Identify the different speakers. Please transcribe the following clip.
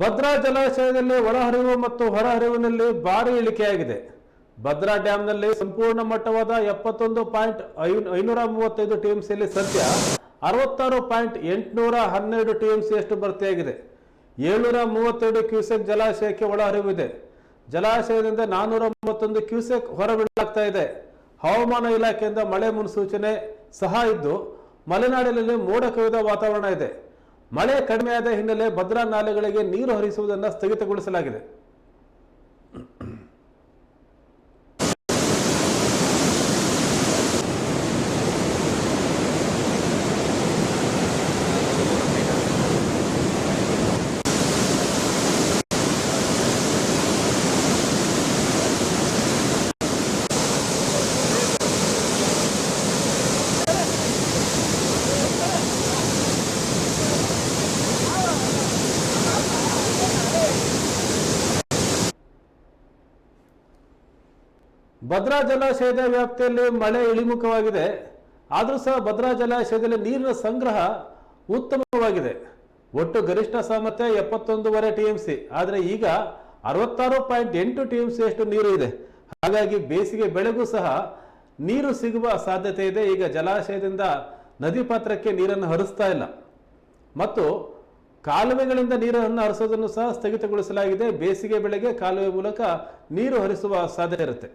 Speaker 1: ಭದ್ರಾ ಜಲಾಶಯದಲ್ಲಿ ಒಳಹರಿವು ಮತ್ತು ಹೊರಹರಿವಿನಲ್ಲಿ ಭಾರಿ ಇಳಿಕೆಯಾಗಿದೆ. ಭದ್ರಾ ಡ್ಯಾಂನಲ್ಲಿ ಸಂಪೂರ್ಣ ಮಟ್ಟವಾದ ಎಪ್ಪತ್ತೊಂದು ಪಾಯಿಂಟ್ ಐನೂರ ಮೂವತ್ತೈದು ಟಿಎಂಸಿಯಲ್ಲಿ ಸದ್ಯ ಅರವತ್ತಾರು ಪಾಯಿಂಟ್ ಎಂಟುನೂರ ಹನ್ನೆರಡು ಟಿಎಂಸಿಯಷ್ಟು ಭರ್ತಿಯಾಗಿದೆ. ಏಳ್ನೂರ ಮೂವತ್ತೆರಡು ಕ್ಯೂಸೆಕ್ ಜಲಾಶಯಕ್ಕೆ ಒಳಹರಿವಿದೆ. ಜಲಾಶಯದಿಂದ ನಾನ್ನೂರ ಮೂವತ್ತೊಂದು ಕ್ಯೂಸೆಕ್ ಹೊರಬಿಡಲಾಗ್ತಾ ಇದೆ. ಹವಾಮಾನ ಇಲಾಖೆಯಿಂದ ಮಳೆ ಮುನ್ಸೂಚನೆ ಸಹ ಇದ್ದು, ಮಲೆನಾಡಿನಲ್ಲಿ ಮೋಡ ಕವಿದ ವಾತಾವರಣ ಇದೆ. ಮಳೆ ಕಡಿಮೆಯಾದ ಹಿನ್ನೆಲೆ ಭದ್ರಾ ನಾಲೆಗಳಿಗೆ ನೀರು ಹರಿಸುವುದನ್ನು ಸ್ಥಗಿತಗೊಳಿಸಲಾಗಿದೆ. ಭದ್ರಾ ಜಲಾಶಯದ ವ್ಯಾಪ್ತಿಯಲ್ಲಿ ಮಳೆ ಇಳಿಮುಖವಾಗಿದೆ. ಆದರೂ ಸಹ ಭದ್ರಾ ಜಲಾಶಯದಲ್ಲಿ ನೀರಿನ ಸಂಗ್ರಹ ಉತ್ತಮವಾಗಿದೆ. ಒಟ್ಟು ಗರಿಷ್ಠ ಸಾಮರ್ಥ್ಯ ಎಪ್ಪತ್ತೊಂದೂವರೆ ಟಿ ಎಂ ಸಿ ಆದರೆ ಈಗ ಅರವತ್ತಾರು ಪಾಯಿಂಟ್ ಎಂಟು ಟಿ ಎಂ ಸಿ ಅಷ್ಟು ನೀರು ಇದೆ. ಹಾಗಾಗಿ ಬೇಸಿಗೆ ಬೆಳೆಗೂ ಸಹ ನೀರು ಸಿಗುವ ಸಾಧ್ಯತೆ ಇದೆ. ಈಗ ಜಲಾಶಯದಿಂದ ನದಿ ಪಾತ್ರಕ್ಕೆ ನೀರನ್ನು ಹರಿಸ್ತಾ ಇಲ್ಲ. ಮತ್ತು ಕಾಲುವೆಗಳಿಂದ ನೀರನ್ನು ಹರಿಸೋದನ್ನು ಸಹ ಸ್ಥಗಿತಗೊಳಿಸಲಾಗಿದೆ. ಬೇಸಿಗೆ ಬೆಳೆಗೆ ಕಾಲುವೆ ಮೂಲಕ ನೀರು ಹರಿಸುವ ಸಾಧ್ಯತೆ ಇರುತ್ತೆ.